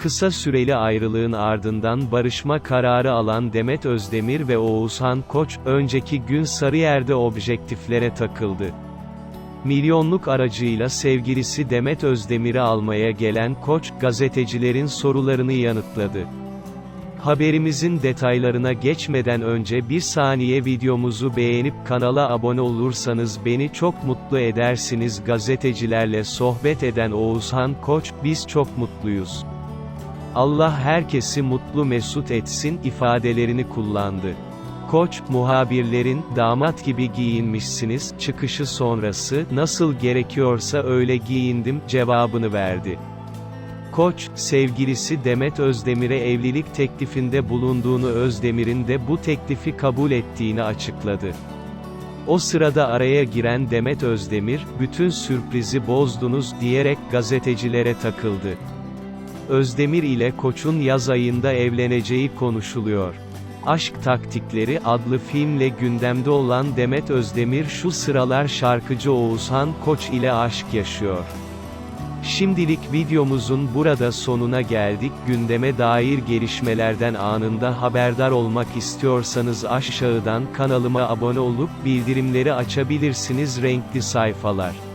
Kısa süreli ayrılığın ardından barışma kararı alan Demet Özdemir ve Oğuzhan Koç, önceki gün Sarıyer'de objektiflere takıldı. Milyonluk aracıyla sevgilisi Demet Özdemir'i almaya gelen Koç, gazetecilerin sorularını yanıtladı. Haberimizin detaylarına geçmeden önce bir saniye videomuzu beğenip kanala abone olursanız beni çok mutlu edersiniz. Gazetecilerle sohbet eden Oğuzhan Koç, biz çok mutluyuz. Allah herkesi mutlu mesut etsin ifadelerini kullandı. Koç, muhabirlerin, damat gibi giyinmişsiniz, çıkışı sonrası, nasıl gerekiyorsa öyle giyindim, cevabını verdi. Koç, sevgilisi Demet Özdemir'e evlilik teklifinde bulunduğunu Özdemir'in de bu teklifi kabul ettiğini açıkladı. O sırada araya giren Demet Özdemir, bütün sürprizi bozdunuz diyerek gazetecilere takıldı. Özdemir ile Koç'un yaz ayında evleneceği konuşuluyor. Aşk Taktikleri adlı filmle gündemde olan Demet Özdemir şu sıralar şarkıcı Oğuzhan Koç ile aşk yaşıyor. Şimdilik videomuzun burada sonuna geldik. Gündeme dair gelişmelerden anında haberdar olmak istiyorsanız aşağıdan kanalıma abone olup bildirimleri açabilirsiniz renkli sayfalar.